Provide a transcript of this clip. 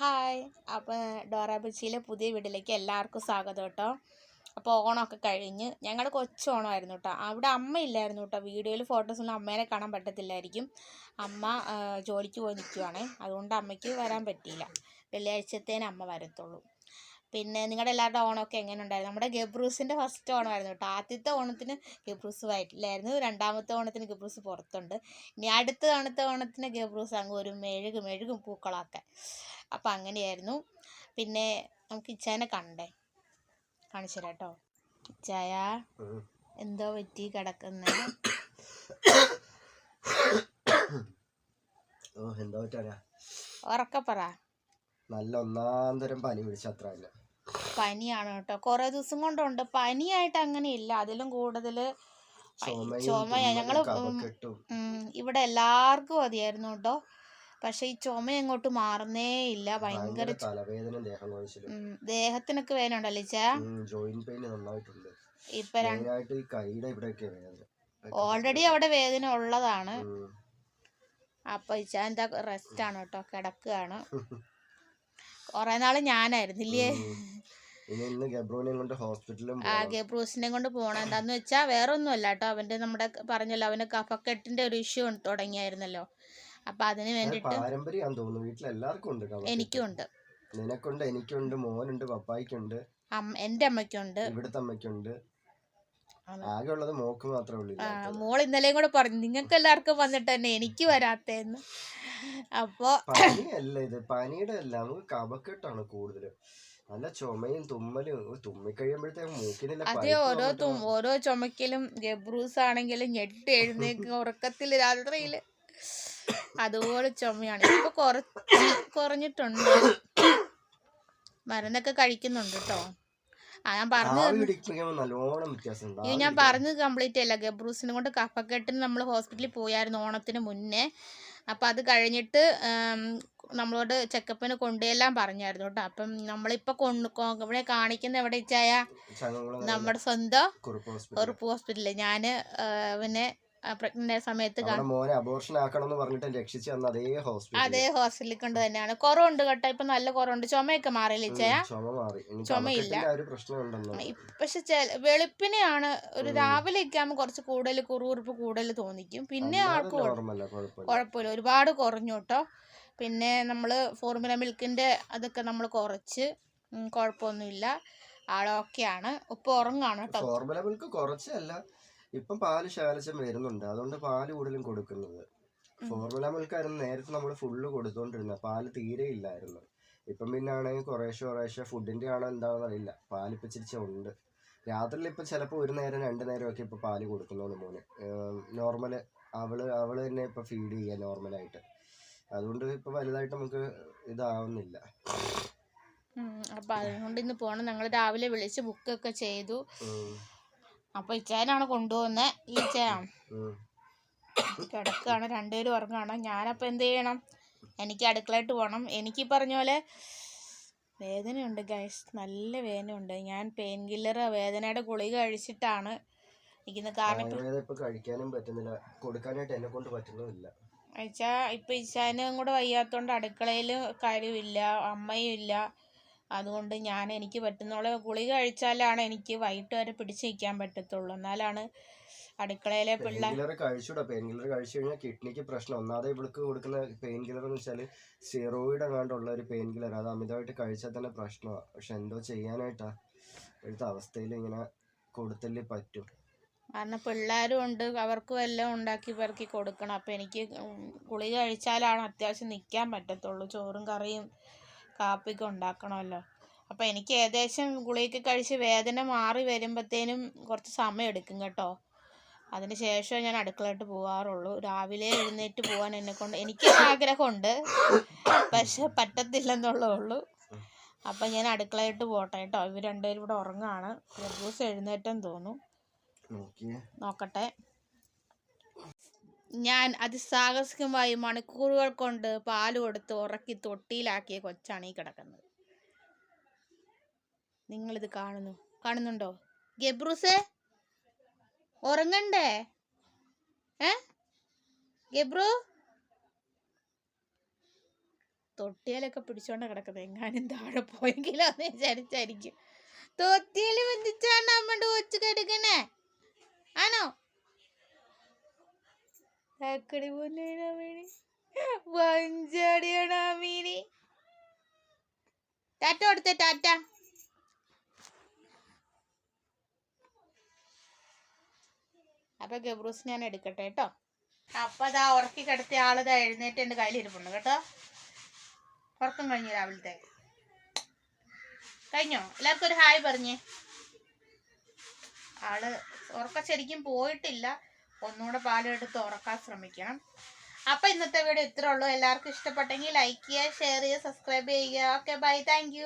Hi. അപ്പോൾ Dora ബുച്ചിയിലെ പുതിയ വീട്ടിലേക്ക് എല്ലാവർക്കും സ്വാഗതം കേട്ടോ. അപ്പോൾ ഓണമൊക്കെ കഴിഞ്ഞ് ഞങ്ങളുടെ കൊച്ചു ഓണമായിരുന്നു കേട്ടോ. അവിടെ അമ്മ ഇല്ലായിരുന്നു കേട്ടോ. വീഡിയോയിൽ ഫോട്ടോസൊന്നും അമ്മേനെ കാണാൻ പറ്റത്തില്ലായിരിക്കും. അമ്മ ജോലിക്ക് പോയി നിൽക്കുവാണേ അതുകൊണ്ട് അമ്മയ്ക്ക് വരാൻ പറ്റിയില്ല. വെള്ളിയാഴ്ചത്തേന് അമ്മ വരത്തുള്ളൂ. പിന്നെ നിങ്ങളുടെ എല്ലാവരുടെ ഓണമൊക്കെ എങ്ങനെ ഉണ്ടായിരുന്നു? നമ്മുടെ ഗബ്രൂസിന്റെ ഫസ്റ്റ് ഓണമായിരുന്നു കേട്ടോ. ആദ്യത്തെ ഓണത്തിന് ഗബ്രൂസ് വയറ്റിലായിരുന്നു രണ്ടാമത്തെ ഓണത്തിന് ഗബ്രൂസ് പുറത്തുണ്ട്. ഇനി അടുത്ത തവണത്തെ ഓണത്തിന് ഗബ്രൂസ് അങ്ങ് ഒരു മെഴുകും മെഴുകും പൂക്കളൊക്കെ അപ്പം അങ്ങനെയായിരുന്നു. പിന്നെ നമുക്ക് ഇച്ചാനെ കണ്ടേ. കാണിച്ചു തരാം കേട്ടോ. ഇച്ചായ എന്തോ പറ്റി കിടക്കുന്ന? ഉറക്കപ്പറ നല്ല ഒന്നാന്തരം തരം പനി പിടിച്ച അത്ര പനിയാണ് കേട്ടോ. കുറേ ദിവസം കൊണ്ടുണ്ട്. പനിയായിട്ട് അങ്ങനെ ഇല്ല. അതിലും കൂടുതൽ തുമ്മലും ഞങ്ങൾ ഇവിടെ എല്ലാവർക്കും അതിയായിരുന്നു കേട്ടോ. പക്ഷെ ഈ ചുമ അങ്ങോട്ട് മാറുന്നേ ഇല്ല. ഭയങ്കര ദേഹത്തിനൊക്കെ വേദന ഉണ്ടല്ലോ ഇപ്പൊ ഓൾറെഡി അവിടെ വേദന ഉള്ളതാണ്. അപ്പൊ ഇച്ചാ എന്താ റെസ്റ്റ് ആണ് കേട്ടോ. കിടക്കുകയാണ് കുറെ നാൾ ഞാനായിരുന്നില്ലേ. ഇനി ഇന്ന് ഗബ്രോനെയും കൊണ്ട് ഹോസ്പിറ്റലിലും ആ ഗബ്രൂസിനെ കൊണ്ട് പോകണം എന്താന്ന് വെച്ചാൽ വേറെ ഒന്നുമല്ല കേട്ടോ അവന്റെ നമ്മുടെ പറഞ്ഞല്ലോ അവന് കഫക്കെട്ടിന്റെ ഒരു ഇഷ്യൂ തുടങ്ങിയായിരുന്നല്ലോ. അപ്പൊ അതിന് വേണ്ടിട്ട് പാരമ്പര്യം തോന്നുന്നു. വീട്ടിൽ എല്ലാവർക്കും ഉണ്ട്. എനിക്കും ഉണ്ട് നിനക്കുണ്ട് എനിക്കുണ്ട് മോനുണ്ട് പപ്പായ്ക്കുണ്ട് എന്റെ അമ്മയ്ക്കുണ്ട്. ഇവിടുത്തെ അമ്മയ്ക്കുണ്ട്. അതെ. ആകെ ഉള്ളത് മോക്ക് മാത്രമേ ഉള്ളൂ മോൾ ഇന്നലെയും കൂടെ പറഞ്ഞു നിങ്ങൾക്ക് എല്ലാവർക്കും വന്നിട്ട് തന്നെ എനിക്ക് വരാത്തേന്ന്. അപ്പോ പനിയല്ല ഇത്. പനിയുടെ അല്ല. നമുക്ക് കഫക്കെട്ടാണ് കൂടുതൽ നല്ല ചുമയും തുമ്മലും. തുമ്മിക്കഴിയുമ്പോഴത്തേക്ക് മൂക്കിനില്ല അതെ ഓരോ ഓരോ ചുമക്കലും ഗബ്രൂസ് ആണെങ്കിലും ഞെട്ടി എഴുന്നേക്ക് ഉറക്കത്തിൽ രാത്രിയിൽ. അതുപോലെ ചുമയാണ്. ഇപ്പൊ കുറച്ച് കുറഞ്ഞിട്ടുണ്ട്. മരുന്നൊക്കെ കഴിക്കുന്നുണ്ട് കേട്ടോ ആ ഞാൻ പറഞ്ഞു ഞാൻ പറഞ്ഞത് കംപ്ലീറ്റ് അല്ല. ഗബ്രൂസിനെ കൊണ്ട് കഫക്കെട്ടിന് നമ്മൾ ഹോസ്പിറ്റലിൽ പോയായിരുന്നു ഓണത്തിന് മുന്നേ. അപ്പം അത് കഴിഞ്ഞിട്ട് നമ്മളോട് ചെക്കപ്പിന് കൊണ്ടുചെല്ലാൻ പറഞ്ഞായിരുന്നു കേട്ടോ. അപ്പം നമ്മളിപ്പോൾ കൊണ്ട് ഇവിടെ കാണിക്കുന്ന എവിടെ വെച്ചായ? നമ്മുടെ സ്വന്തം കുറുപ്പ് ഹോസ്പിറ്റലിൽ ഞാൻ പിന്നെ പ്രഗ്നന്റ് ആയ സമയത്ത് മോനെ അബോർഷൻ ആക്കണം എന്ന് പറഞ്ഞിട്ട് രക്ഷിച്ചു തന്ന അതേ ഹോസ്പിറ്റൽ അതേ ഹോസ്പിറ്റലിൽ കൊണ്ട് തന്നെയാണ്. കുറവുണ്ട് കേട്ടോ. ഇപ്പൊ നല്ല കുറവുണ്ട്. ചുമയൊക്കെ മാറിയില്ലേ ചുമ മാറി. ചുമയില്ല. പക്ഷെ വെളുപ്പിനെയാണ് ഒരു രാവിലെ ഒക്കെ ആകുമ്പോൾ കുറച്ച് കൂടുതൽ കുറുകുറുപ്പ് കൂടുതൽ തോന്നിക്കും. പിന്നെ ആൾക്ക് കുഴ- കുഴപ്പമില്ല. ഒരുപാട് കുറഞ്ഞു കേട്ടോ. പിന്നെ നമ്മൾ ഫോർമുല മിൽക്കിന്റെ അതൊക്കെ നമ്മൾ കുറച്ച്. കുഴപ്പമൊന്നുമില്ല. ആളൊക്കെയാണ് ഉപ്പ് ഉറങ്ങാണ് കേട്ടോ? ഫോർമുല മിൽക്ക് കുറച്ചല്ല. ഇപ്പം പാൽ ശാലച്ചം വരുന്നുണ്ട്. അതുകൊണ്ട് പാൽ കൂടുതലും കൊടുക്കുന്നത്. ഫോർമുല മിൽക്ക് ആയിരുന്നു നേരത്തെ നമ്മൾ ഫുള്ള് കൊടുത്തോണ്ടിരുന്നത് പാൽ തീരെ ഇല്ലായിരുന്നു. ഇപ്പം പിന്നെ ആണെങ്കിൽ കുറേശ്ശെ കുറേശ്ശെ ഫുഡിന്റെ ആണോ എന്താണെന്ന് അറിയില്ല. പാൽ ഇപ്പം ഉണ്ട്. രാത്രിയിൽ ഇപ്പം ചിലപ്പോൾ ഒരു നേരം രണ്ട് നേരമൊക്കെ ഇപ്പം പാൽ കൊടുക്കുന്നുള്ളൂ മോന്. നോർമൽ അവൾ അവൾ തന്നെ ഇപ്പം ഫീഡ് ചെയ്യുക നോർമലായിട്ട്. അതുകൊണ്ട് ഇപ്പം വലുതായിട്ട് നമുക്ക് ഇതാവുന്നില്ല. അപ്പം അതുകൊണ്ട് ഇന്ന് പോകണം ഞങ്ങൾ രാവിലെ വിളിച്ച് ബുക്കൊക്കെ ചെയ്തു. ഉം. അപ്പോൾ ഇച്ചായനാണ് കൊണ്ടുപോകുന്നത് ഈ കിടക്കാണ് രണ്ടുപേരും ഉറങ്ങാണ്. ഞാനപ്പോൾ എന്ത് ചെയ്യണം? എനിക്ക് അടുക്കളയിട്ട് പോകണം എനിക്ക് പറഞ്ഞ പോലെ വേദനയുണ്ട് ഗൈസ് നല്ല വേദനയുണ്ട്. ഞാൻ പെയിൻ കില്ലർ വേദനയുടെ ഗുളിക കഴിച്ചിട്ടാണ് ഇരിക്കുന്നത്. കാരണം ഇപ്പം കഴിക്കാനും പറ്റുന്നില്ല. കൊടുക്കാനായിട്ട് എന്നെ കൊണ്ട് പറ്റുന്നില്ല ഇപ്പം ഇച്ചാനും കൂടെ വയ്യാത്തോണ്ട് അടുക്കളയിൽ കാര്യമില്ല അമ്മയും ഇല്ല. അതുകൊണ്ട് ഞാൻ എനിക്ക് പറ്റുന്നോളെ ഗുളിക കഴിച്ചാലാണ് എനിക്ക് വൈകിട്ട് വരെ പിടിച്ചു നിൽക്കാൻ പറ്റത്തുള്ളൂ. എന്നാലാണ് അടുക്കളയിലെ പിള്ളേർ കഴിച്ചൂടെ കഴിച്ചൂടാ. പെയിൻ കില്ലർ കഴിച്ചു കഴിഞ്ഞാൽ കിഡ്നിക്ക് പ്രശ്നം. ഒന്നാതെ ഇവൾക്ക് കൊടുക്കുന്ന പെയിൻ കില്ലർ എന്ന് വെച്ചാൽ സ്റ്റിറോയിഡ് എങ്ങാണ്ടുള്ള ഒരു പെയിൻ കില്ലർ അത് അമിതമായിട്ട് കഴിച്ചാൽ തന്നെ പ്രശ്നമാണ് പക്ഷെ എന്തോ ചെയ്യാനായിട്ടാ. ഇപ്പോഴത്തെ അവസ്ഥയിൽ ഇങ്ങനെ കൊടുത്തല്ലേ പറ്റും. കാരണം പിള്ളേരും ഉണ്ട്. അവർക്കും എല്ലാം ഉണ്ടാക്കി പെറുക്കി കൊടുക്കണം. അപ്പം എനിക്ക് ഗുളിക കഴിച്ചാലാണ് അത്യാവശ്യം നിൽക്കാൻ പറ്റത്തുള്ളൂ. ചോറും കറിയും കാപ്പിയൊക്കെ ഉണ്ടാക്കണമല്ലോ. അപ്പം എനിക്ക് ഏകദേശം ഗുളിക കഴിച്ച് വേദന മാറി വരുമ്പോഴത്തേനും കുറച്ച് സമയം എടുക്കും കേട്ടോ. അതിന് ശേഷം ഞാൻ അടുക്കളയിട്ട് പോകാറുള്ളൂ രാവിലെ എഴുന്നേറ്റ് പോകാൻ എന്നെ കൊണ്ട് എനിക്ക് ആഗ്രഹമുണ്ട്. പക്ഷെ പറ്റത്തില്ലെന്നുള്ളേ ഉള്ളൂ. അപ്പം ഞാൻ അടുക്കളയിട്ട് പോട്ടെ കേട്ടോ. ഇവർ രണ്ടുപേരും ഇവിടെ ഉറങ്ങാണ്. ദിവസം എഴുന്നേറ്റം തോന്നുന്നു. നോക്കിയേ. നോക്കട്ടെ. ഞാൻ അതിസാഹസികമായി മണിക്കൂറുകൾ കൊണ്ട് പാൽ കൊടുത്ത് ഉറക്കി തൊട്ടിയിലാക്കിയ കൊച്ചാണ് ഈ കിടക്കുന്നത്. നിങ്ങളിത് കാണുന്നു. കാണുന്നുണ്ടോ? ഗബ്രൂസേ ഉറങ്ങണ്ടേ? ഏ? ഗബ്രു? തൊട്ടിയിലൊക്കെ പിടിച്ചോണ്ട കിടക്കുന്നത് എങ്ങാനും താഴെ പോയെങ്കിലോ എന്ന് വിചാരിച്ചായിരിക്കും. തൊട്ടിയിൽ ബന്ധിച്ചാണ് നമ്മുടെ കൊച്ചു കിടക്കണേ? ആണോ? തക്കടി പൊന്നാണ് మీని വഞ്ചാടിയാണ് మీని ടാറ്റ കൊടുത്തേ ടാറ്റ. അപ്പൊ ഗബ്രൂസ് ഞാൻ എടുക്കട്ടെ കേട്ടോ. അപ്പൊ അതാ ഉറക്കി കിടത്തിയ ആളിതാ എഴുന്നേറ്റ് എന്റെ കയ്യിലിരിപ്പുണ്ട് കേട്ടോ. ഉറക്കം കഴിഞ്ഞു രാവിലത്തെ. കഴിഞ്ഞോ? എല്ലാവർക്കും ഒരു ഹായ് പറഞ്ഞേ. ആൾ ഉറക്കം ശരിക്കും പോയിട്ടില്ല. ഒന്നുകൂടെ പാലെടുത്ത് ഉറക്കാൻ ശ്രമിക്കണം. അപ്പൊ ഇന്നത്തെ വീഡിയോ ഇത്രേ ഉള്ളൂ. എല്ലാവർക്കും ഇഷ്ടപ്പെട്ടെങ്കിൽ ലൈക്ക് ചെയ്യുക ഷെയർ ചെയ്യുക സബ്സ്ക്രൈബ് ചെയ്യുക. Okay bye thank